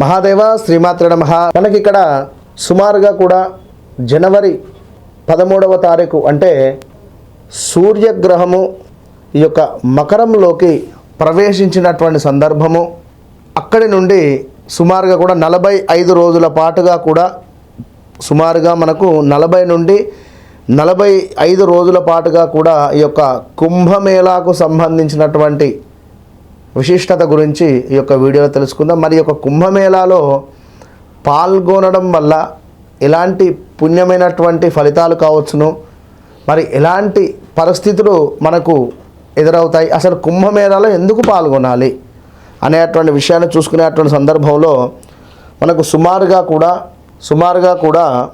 మహాదేవ శ్రీమాత్ర మహా మనకి ఇక్కడ సుమారుగా కూడా జనవరి పదమూడవ తారీఖు అంటే సూర్యగ్రహము ఈ యొక్క మకరంలోకి ప్రవేశించినటువంటి సందర్భము. అక్కడి నుండి సుమారుగా కూడా నలభై ఐదు రోజుల పాటుగా కూడా సుమారుగా మనకు నలభై నుండి నలభై ఐదు రోజుల పాటుగా కూడా ఈ యొక్క కుంభమేళాకు సంబంధించినటువంటి విశిష్టత గురించి ఈ యొక్క వీడియోలో తెలుసుకుందాం. మరి యొక్క కుంభమేళాలో పాల్గొనడం వల్ల ఎలాంటి పుణ్యమైనటువంటి ఫలితాలు కావచ్చును? మరి ఎలాంటి పరిస్థితులు మనకు ఎదురవుతాయి? అసలు కుంభమేళాలో ఎందుకు పాల్గొనాలి? అనేటువంటి విషయాన్ని చూసుకునేటువంటి సందర్భంలో మనకు సుమారుగా కూడా సుమారుగా కూడా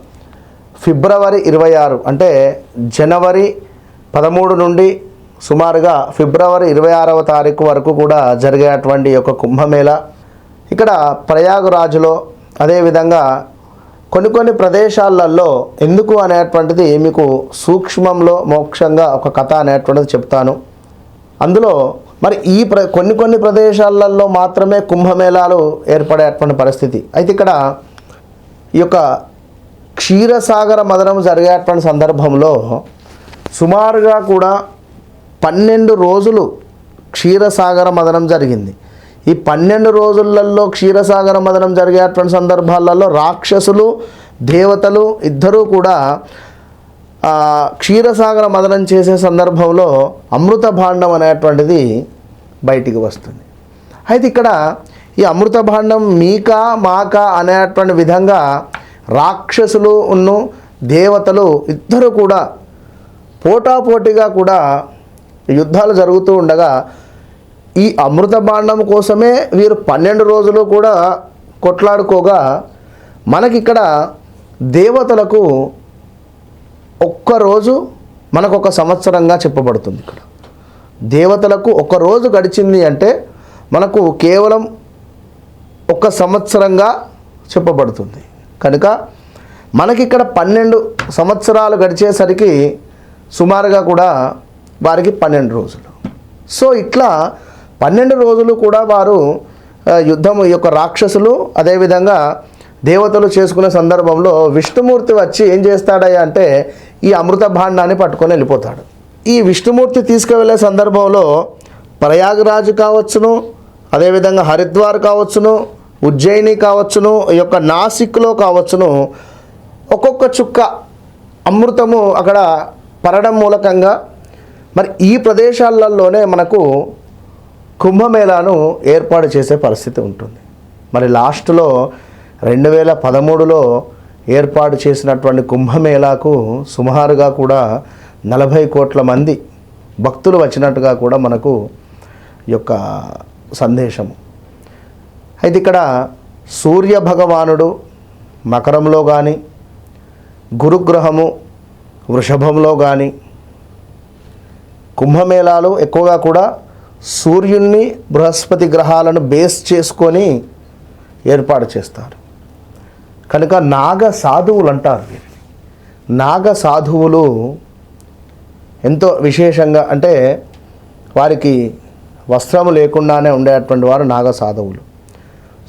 ఫిబ్రవరి ఇరవై ఆరు అంటే జనవరి పదమూడు నుండి సుమారుగా ఫిబ్రవరి ఇరవై ఆరవ తారీఖు వరకు కూడా జరిగేటువంటి యొక్క కుంభమేళ. ఇక్కడ ప్రయాగరాజులో అదేవిధంగా కొన్ని కొన్ని ప్రదేశాలలో ఎందుకు అనేటువంటిది మీకు సూక్ష్మంలో మోక్షంగా ఒక కథ అనేటువంటిది చెప్తాను. అందులో మరి ఈ ప్ర కొన్ని కొన్ని ప్రదేశాలలో మాత్రమే కుంభమేళాలు ఏర్పడేటువంటి పరిస్థితి. అయితే ఇక్కడ ఈ యొక్క క్షీరసాగర మదనం జరిగేటువంటి సందర్భంలో సుమారుగా కూడా పన్నెండు రోజులు క్షీరసాగర మదనం జరిగింది. ఈ పన్నెండు రోజులలో క్షీరసాగర మదనం జరిగేటువంటి సందర్భాలలో రాక్షసులు దేవతలు ఇద్దరూ కూడా క్షీరసాగర మదనం చేసే సందర్భంలో అమృత భాండం అనేటువంటిది బయటికి వస్తుంది. అయితే ఇక్కడ ఈ అమృత భాండం మీకా మాకా అనేటువంటి విధంగా రాక్షసులు ఉన్ను దేవతలు ఇద్దరు కూడా పోటాపోటీగా కూడా యుద్ధాలు జరుగుతూ ఉండగా ఈ అమృత బాండం కోసమే వీరు పన్నెండు రోజులు కూడా కొట్లాడుకోగా మనకిక్కడ దేవతలకు ఒక్కరోజు మనకు ఒక సంవత్సరంగా చెప్పబడుతుంది ఇక్కడ. దేవతలకు ఒక రోజు గడిచింది అంటే మనకు కేవలం ఒక సంవత్సరంగా చెప్పబడుతుంది. కనుక మనకి ఇక్కడ పన్నెండు సంవత్సరాలు గడిచేసరికి సుమారుగా కూడా వారికి పన్నెండు రోజులు. సో ఇట్లా పన్నెండు రోజులు కూడా వారు యుద్ధం ఈ యొక్క రాక్షసులు అదేవిధంగా దేవతలు చేసుకునే సందర్భంలో విష్ణుమూర్తి వచ్చి ఏం చేస్తాడయ్యా అంటే ఈ అమృత భాండాన్ని పట్టుకొని వెళ్ళిపోతాడు. ఈ విష్ణుమూర్తి తీసుకువెళ్ళే సందర్భంలో ప్రయాగరాజు కావచ్చును అదేవిధంగా హరిద్వార్ కావచ్చును ఉజ్జయిని కావచ్చును ఈ యొక్క నాసిక్లో కావచ్చును ఒక్కొక్క చుక్క అమృతము అక్కడ పడడం మూలకంగా మరి ఈ ప్రదేశాలలోనే మనకు కుంభమేళాను ఏర్పాటు చేసే పరిస్థితి ఉంటుంది. మరి లాస్ట్లో రెండు వేల పదమూడులో ఏర్పాటు చేసినటువంటి కుంభమేళాకు సుమారుగా కూడా నలభై కోట్ల మంది భక్తులు వచ్చినట్టుగా కూడా మనకు యొక్క సందేశము. అయితే ఇక్కడ సూర్య భగవానుడు మకరంలో కానీ గురుగ్రహము వృషభంలో కానీ కుంభమేళాలు ఎక్కువగా కూడా సూర్యుణ్ణి బృహస్పతి గ్రహాలను బేస్ చేసుకొని ఏర్పాటు చేస్తారు. కనుక నాగ సాధువులు అంటారు వీరిని నాగ సాధువులు ఎంతో విశేషంగా అంటే వారికి వస్త్రము లేకుండానే ఉండేటువంటి వారు నాగ సాధువులు.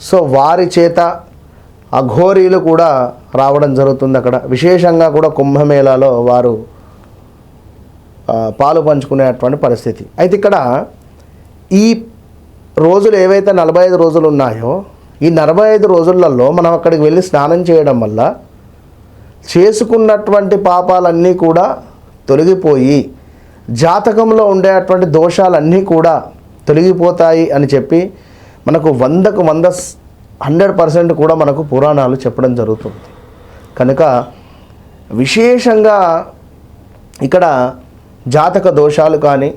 సో వారి చేత అఘోరీలు కూడా రావడం జరుగుతుంది అక్కడ. విశేషంగా కూడా కుంభమేళాలో వారు పాలు పంచుకునేటువంటి పరిస్థితి. అయితే ఇక్కడ ఈ రోజులు ఏవైతే నలభై ఐదు రోజులు ఉన్నాయో ఈ నలభై ఐదు రోజులలో మనం అక్కడికి వెళ్ళి స్నానం చేయడం వల్ల చేసుకున్నటువంటి పాపాలన్నీ కూడా తొలగిపోయి జాతకంలో ఉండేటువంటి దోషాలన్నీ కూడా తొలగిపోతాయి అని చెప్పి మనకు వందకు వంద హండ్రెడ్ పర్సెంట్ కూడా మనకు పురాణాలు చెప్పడం జరుగుతుంది. కనుక విశేషంగా ఇక్కడ జాతక దోషాలు కానీ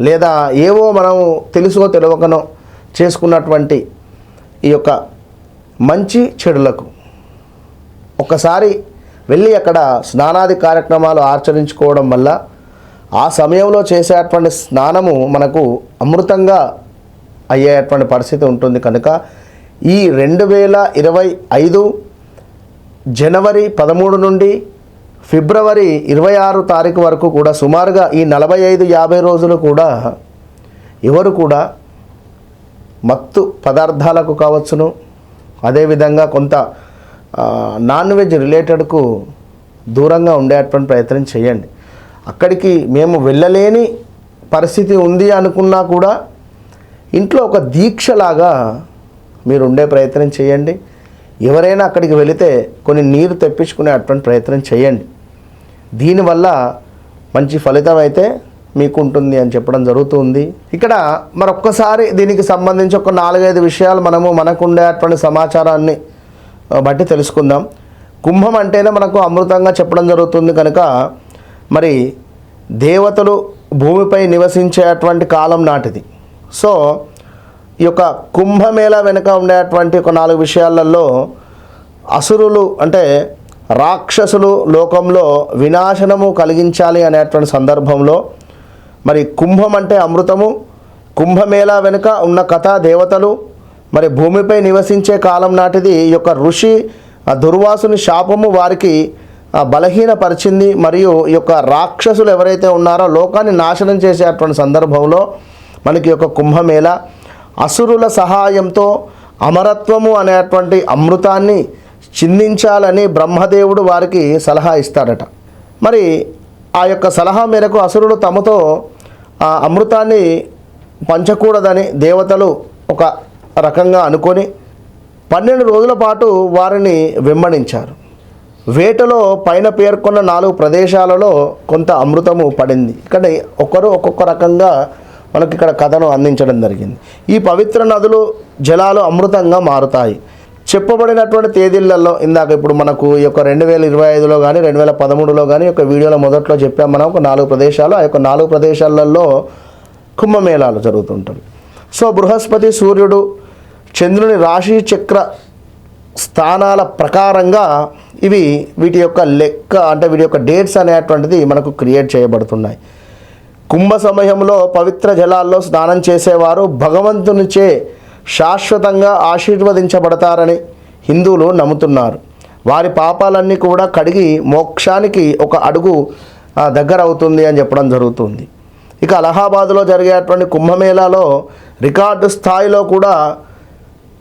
లేదా ఏవో మనం తెలుసో తెలియకనో చేసుకున్నటువంటి ఈ యొక్క మంచి చెడులకు ఒక్కసారి వెళ్ళి అక్కడ స్నానాది కార్యక్రమాలు ఆచరించుకోవడం వల్ల ఆ సమయంలో చేసేటువంటి స్నానము మనకు అమృతంగా అయ్యేటువంటి పరిస్థితి ఉంటుంది. కనుక ఈ రెండు వేల ఇరవై ఐదు జనవరి పదమూడు నుండి ఫిబ్రవరి ఇరవై ఆరు తారీఖు వరకు కూడా సుమారుగా ఈ నలభై ఐదు యాభై రోజులు కూడా ఎవరు కూడా మత్తు పదార్థాలకు కావచ్చును. అదేవిధంగా కొంత నాన్ వెజ్ రిలేటెడ్కు దూరంగా ఉండేటువంటి ప్రయత్నం చేయండి. అక్కడికి మేము వెళ్ళలేని పరిస్థితి ఉంది అనుకున్నా కూడా ఇంట్లో ఒక దీక్షలాగా మీరు ఉండే ప్రయత్నం చేయండి. ఎవరైనా అక్కడికి వెళితే కొన్ని నీరు తెప్పించుకునే అటువంటి ప్రయత్నం చేయండి. దీనివల్ల మంచి ఫలితం అయితే మీకు ఉంటుంది అని చెప్పడం జరుగుతుంది. ఇక్కడ మరొక్కసారి దీనికి సంబంధించి ఒక నాలుగైదు విషయాలు మనము మనకుండేటువంటి సమాచారాన్ని బట్టి తెలుసుకుందాం. కుంభం అంటేనే మనకు అమృతంగా చెప్పడం జరుగుతుంది కనుక మరి దేవతలు భూమిపై నివసించేటువంటి కాలం నాటిది. సో ఈ యొక్క కుంభమేళ వెనుక ఉండేటువంటి ఒక నాలుగు విషయాలలో అసురులు అంటే రాక్షసులు లోకంలో వినాశనము కలిగించాలి అనేటువంటి సందర్భంలో మరి కుంభం అంటే అమృతము కుంభమేళ వెనుక ఉన్న కథా దేవతలు మరి భూమిపై నివసించే కాలం నాటిది ఈ యొక్క ఋషి ఆ దుర్వాసుని శాపము వారికి బలహీనపరిచింది మరియు ఈ యొక్క రాక్షసులు ఎవరైతే ఉన్నారో లోకాన్ని నాశనం చేసేటువంటి సందర్భంలో మనకి యొక్క కుంభమేళ అసురుల సహాయంతో అమరత్వము అనేటువంటి అమృతాన్ని చిందించాలని బ్రహ్మదేవుడు వారికి సలహా ఇస్తాడట. మరి ఆ యొక్క సలహా మేరకు అసురుడు తమతో ఆ అమృతాన్ని పంచకూడదని దేవతలు ఒక రకంగా అనుకొని పన్నెండు రోజుల పాటు వారిని వెంబడించారు. వేటలో పైన పేర్కొన్న నాలుగు ప్రదేశాలలో కొంత అమృతము పడింది. ఇక్కడ ఒకరు ఒక్కొక్క రకంగా మనకి ఇక్కడ కథను అందించడం జరిగింది. ఈ పవిత్ర నదులు జలాలు అమృతంగా మారుతాయి. చెప్పబడినటువంటి తేదీలలో ఇందాక ఇప్పుడు మనకు ఈ యొక్క రెండు వేల ఇరవై ఐదులో కానీ రెండు వేల పదమూడులో కానీ ఒక వీడియోలో మొదట్లో చెప్పాం మనం ఒక నాలుగు ప్రదేశాలు. ఆ యొక్క నాలుగు ప్రదేశాలలో కుంభమేళాలు జరుగుతుంటాయి. సో బృహస్పతి సూర్యుడు చంద్రుని రాశి చక్ర స్థానాల ప్రకారంగా ఇవి వీటి యొక్క లెక్క అంటే వీటి యొక్క డేట్స్ అనేటువంటిది మనకు క్రియేట్ చేయబడుతున్నాయి. కుంభ సమయంలో పవిత్ర జలాల్లో స్నానం చేసేవారు భగవంతునిచే శాశ్వతంగా ఆశీర్వదించబడతారని హిందువులు నమ్ముతున్నారు. వారి పాపాలన్నీ కూడా కడిగి మోక్షానికి ఒక అడుగు దగ్గర అవుతుంది అని చెప్పడం జరుగుతుంది. ఇక అలహాబాద్లో జరిగేటువంటి కుంభమేళాలో రికార్డు స్థాయిలో కూడా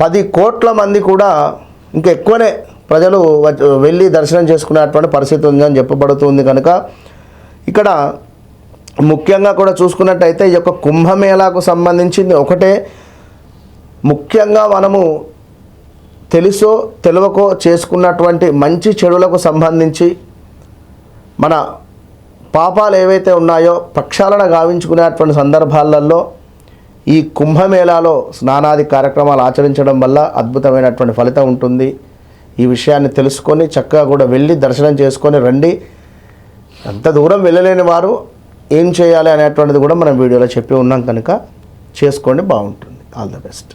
పది కోట్ల మంది కూడా ఇంకా ఎక్కువనే ప్రజలు వెళ్ళి దర్శనం చేసుకునేటువంటి పరిస్థితి ఉందని చెప్పబడుతుంది కనుక ఇక్కడ ముఖ్యంగా కూడా చూసుకున్నట్టయితే ఈ యొక్క కుంభమేళాకు సంబంధించింది ఒకటే. ముఖ్యంగా మనము తెలుసో తెలియకో చేసుకున్నటువంటి మంచి చెడులకు సంబంధించి మన పాపాలు ఏవైతే ఉన్నాయో ప్రక్షాళన గావించుకునేటువంటి సందర్భాలలో ఈ కుంభమేళాలో స్నానాది కార్యక్రమాలు ఆచరించడం వల్ల అద్భుతమైనటువంటి ఫలితం ఉంటుంది. ఈ విషయాన్ని తెలుసుకొని చక్కగా కూడా వెళ్ళి దర్శనం చేసుకొని రండి. అంత దూరం వెళ్ళలేని వారు ఏం చేయాలి అనేటువంటిది కూడా మనం వీడియోలో చెప్పి ఉన్నాం కనుక చేసుకోండి బాగుంటుంది. All the best